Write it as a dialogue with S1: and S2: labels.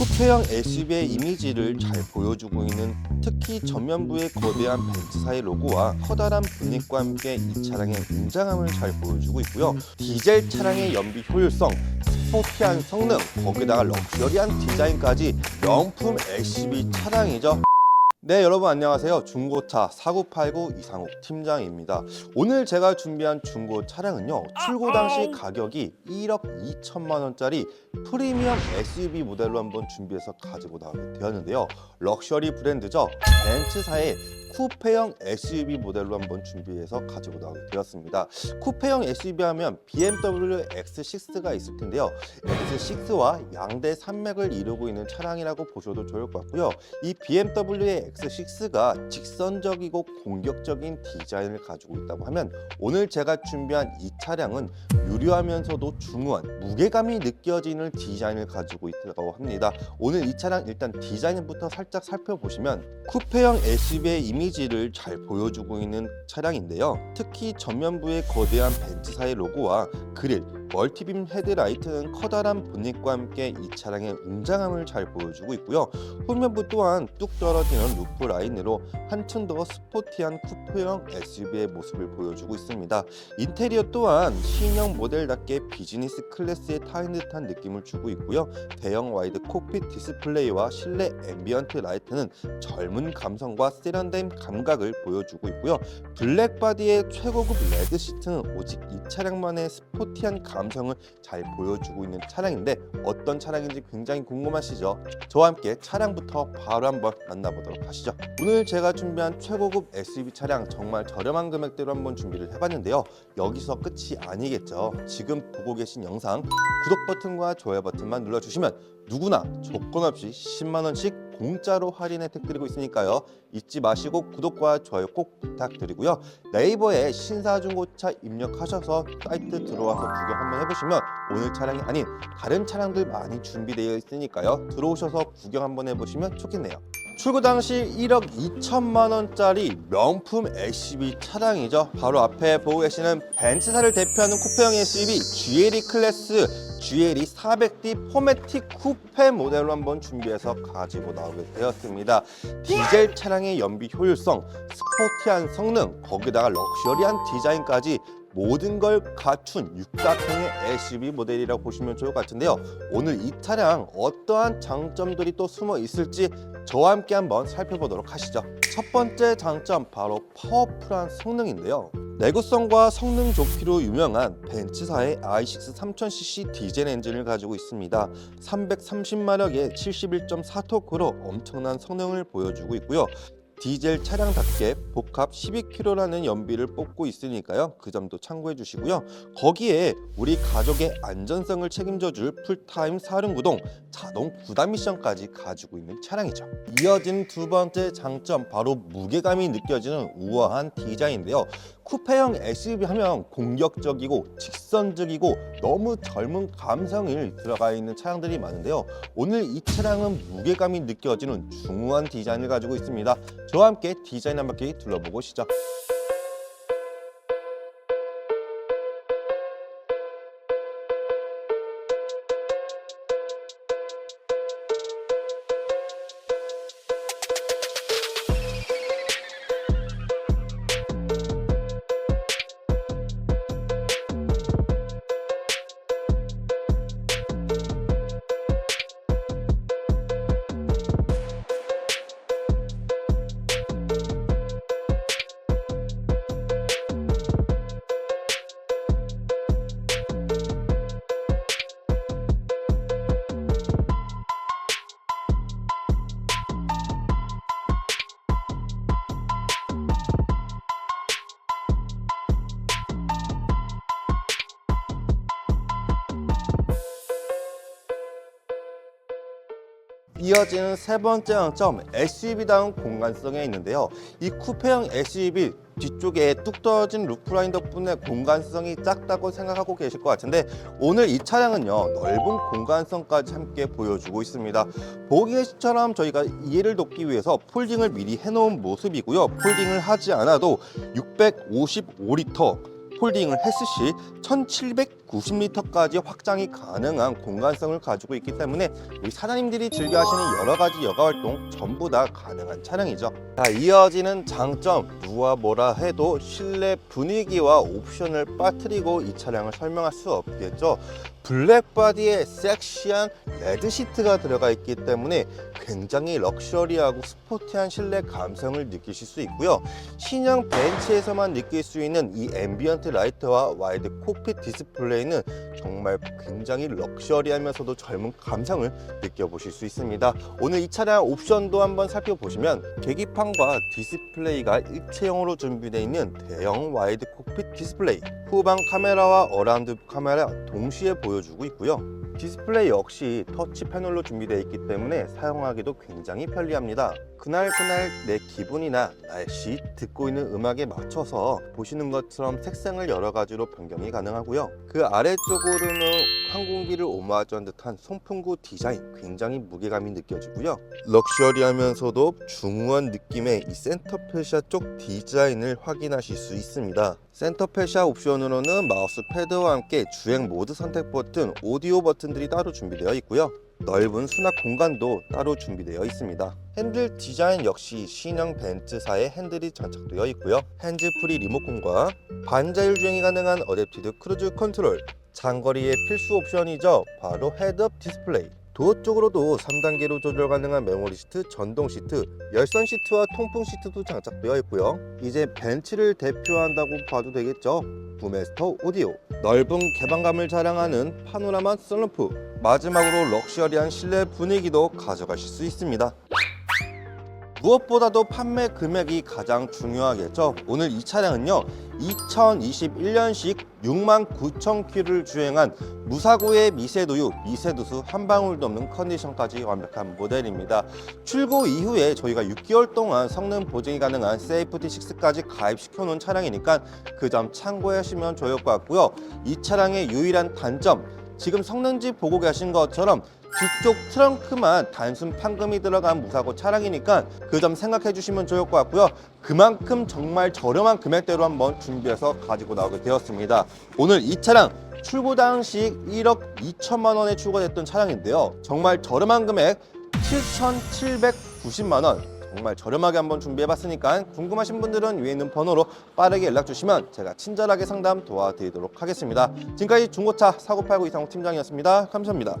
S1: 쿠페형 SUV의 이미지를 잘 보여주고 있는 특히 전면부의 거대한 벤츠사의 로고와 커다란 분익과 함께 이 차량의 웅장함을 잘 보여주고 있고요. 디젤 차량의 연비 효율성, 스포티한 성능, 거기다가 럭셔리한 디자인까지 명품 SUV 차량이죠. 네 여러분 안녕하세요. 중고차 4989 이상욱 팀장입니다. 오늘 제가 준비한 중고 차량은요 출고 당시 가격이 1억 2천만 원짜리 프리미엄 SUV 모델로 한번 준비해서 가지고 나오게 되었는데요. 럭셔리 브랜드죠? 벤츠사의 쿠페형 SUV 모델로 한번 준비해서 가지고 나오게 되었습니다. 쿠페형 SUV 하면 BMW X6가 있을 텐데요. X6와 양대 산맥을 이루고 있는 차량이라고 보셔도 좋을 것 같고요. 이 BMW의 X6가 직선적이고 공격적인 디자인을 가지고 있다고 하면 오늘 제가 준비한 이 차량은 유려하면서도 중후한 무게감이 느껴지는 디자인을 가지고 있다고 합니다. 오늘 이 차량 일단 디자인부터 살짝 살펴보시면 쿠페형 SUV의 이미지를 잘 보여주고 있는 차량인데요. 특히 전면부의 거대한 벤츠사의 로고와 그릴, 멀티빔 헤드라이트는 커다란 본닛과 함께 이 차량의 웅장함을 잘 보여주고 있고요. 후면부 또한 뚝 떨어지는 루프 라인으로 한층 더 스포티한 쿠페형 SUV의 모습을 보여주고 있습니다. 인테리어 또한 신형 모델답게 비즈니스 클래스에 타인 듯한 느낌을 주고 있고요. 대형 와이드 콕핏 디스플레이와 실내 앰비언트 라이트는 젊은 감성과 세련된 감각을 보여주고 있고요. 블랙 바디의 최고급 레드 시트는 오직 이 차량만의 스포티한 감 성을 잘 보여주고 있는 차량인데 어떤 차량인지 굉장히 궁금하시죠? 저와 함께 차량부터 바로 한번 만나보도록 하시죠. 오늘 제가 준비한 최고급 SUV 차량 정말 저렴한 금액대로 한번 준비를 해봤는데요. 여기서 끝이 아니겠죠. 지금 보고 계신 영상 구독 버튼과 좋아요 버튼만 눌러주시면 누구나 조건 없이 10만 원씩 공짜로 할인 혜택 드리고 있으니까요. 잊지 마시고 구독과 좋아요 꼭 부탁드리고요. 네이버에 신사중고차 입력하셔서 사이트 들어와서 구경 한번 해보시면 오늘 차량이 아닌 다른 차량들 많이 준비되어 있으니까요. 들어오셔서 구경 한번 해보시면 좋겠네요. 출고 당시 1억 2천만 원짜리 명품 SUV 차량이죠. 바로 앞에 보고 계시는 벤츠사를 대표하는 쿠페형 SUV GLE 클래스 GLE 400D 포매틱 쿠페 모델로 한번 준비해서 가지고 나오게 되었습니다. 디젤 차량의 연비 효율성, 스포티한 성능, 거기다가 럭셔리한 디자인까지 모든 걸 갖춘 육각형의 SUV 모델이라고 보시면 좋을 것 같은데요. 오늘 이 차량 어떠한 장점들이 또 숨어 있을지 저와 함께 한번 살펴보도록 하시죠. 첫 번째 장점 바로 파워풀한 성능인데요. 내구성과 성능 좋기로 유명한 벤츠사의 i6 3000cc 디젤 엔진을 가지고 있습니다. 330마력의 71.4토크로 엄청난 성능을 보여주고 있고요. 디젤 차량답게 복합 12kg라는 연비를 뽑고 있으니까요. 그 점도 참고해 주시고요. 거기에 우리 가족의 안전성을 책임져 줄 풀타임 사륜구동 자동 구단 미션까지 가지고 있는 차량이죠. 이어진 두 번째 장점 바로 무게감이 느껴지는 우아한 디자인인데요. 쿠페형 SUV 하면 공격적이고 직선적이고 너무 젊은 감성이 들어가 있는 차량들이 많은데요. 오늘 이 차량은 무게감이 느껴지는 중후한 디자인을 가지고 있습니다. 저와 함께 디자인 한 바퀴 둘러보고 오시죠. 이어지는 세 번째 장점 SUV다운 공간성에 있는데요. 이 쿠페형 SUV 뒤쪽에 뚝 떨어진 루프라인 덕분에 공간성이 작다고 생각하고 계실 것 같은데 오늘 이 차량은요 넓은 공간성까지 함께 보여주고 있습니다 보기에처럼 저희가 이해를 돕기 위해서 폴딩을 미리 해놓은 모습이고요 폴딩을 하지 않아도 655리터 폴딩을 했을 시 1700 90m까지 확장이 가능한 공간성을 가지고 있기 때문에 우리 사장님들이 즐겨 하시는 여러 가지 여가 활동 전부 다 가능한 차량이죠. 자, 이어지는 장점 누가 뭐라 해도 실내 분위기와 옵션을 빠뜨리고 이 차량을 설명할 수 없겠죠. 블랙바디에 섹시한 레드 시트가 들어가 있기 때문에 굉장히 럭셔리하고 스포티한 실내 감성을 느끼실 수 있고요. 신형 벤츠에서만 느낄 수 있는 이 앰비언트 라이트와 와이드 코피 디스플레이 는 정말 굉장히 럭셔리하면서도 젊은 감성을 느껴보실 수 있습니다. 오늘 이 차량 옵션도 한번 살펴보시면 계기판과 디스플레이가 일체형으로 준비되어 있는 대형 와이드 콕핏 디스플레이 후방 카메라와 어라운드 카메라 동시에 보여주고 있고요. 디스플레이 역시 터치 패널로 준비되어 있기 때문에 사용하기도 굉장히 편리합니다. 그날 그날 내 기분이나 날씨, 듣고 있는 음악에 맞춰서 보시는 것처럼 색상을 여러 가지로 변경이 가능하고요. 그 아래쪽으로는 항공기를 오마주한 듯한 송풍구 디자인 굉장히 무게감이 느껴지고요. 럭셔리하면서도 중후한 느낌의 이 센터페시아 쪽 디자인을 확인하실 수 있습니다. 센터페시아 옵션으로는 마우스 패드와 함께 주행 모드 선택 버튼, 오디오 버튼들이 따로 준비되어 있고요. 넓은 수납 공간도 따로 준비되어 있습니다. 핸들 디자인 역시 신형 벤츠사의 핸들이 장착되어 있고요. 핸즈프리 리모컨과 반자율 주행이 가능한 어댑티드 크루즈 컨트롤, 장거리의 필수 옵션이죠. 바로 헤드업 디스플레이. 도어 쪽으로도 3단계로 조절 가능한 메모리 시트, 전동 시트, 열선 시트와 통풍 시트도 장착되어 있고요. 이제 벤츠를 대표한다고 봐도 되겠죠. 부메스터 오디오, 넓은 개방감을 자랑하는 파노라마 썬루프, 마지막으로 럭셔리한 실내 분위기도 가져가실 수 있습니다. 무엇보다도 판매 금액이 가장 중요하겠죠. 오늘 이 차량은요, 2021년식 6만 9천 킬를 주행한 무사고의 미세도유, 미세두수 한 방울도 없는 컨디션까지 완벽한 모델입니다. 출고 이후에 저희가 6개월 동안 성능 보증이 가능한 세이프티 6까지 가입시켜 놓은 차량이니까 그 점 참고하시면 좋을 것 같고요. 이 차량의 유일한 단점, 지금 성능지 보고 계신 것처럼 뒤쪽 트렁크만 단순 판금이 들어간 무사고 차량이니까 그 점 생각해 주시면 좋을 것 같고요. 그만큼 정말 저렴한 금액대로 한번 준비해서 가지고 나오게 되었습니다. 오늘 이 차량 출고 당시 1억 2천만 원에 출고됐던 차량인데요. 정말 저렴한 금액 7,790만 원. 정말 저렴하게 한번 준비해봤으니까 궁금하신 분들은 위에 있는 번호로 빠르게 연락 주시면 제가 친절하게 상담 도와드리도록 하겠습니다. 지금까지 중고차 사고팔고 이상호 팀장이었습니다. 감사합니다.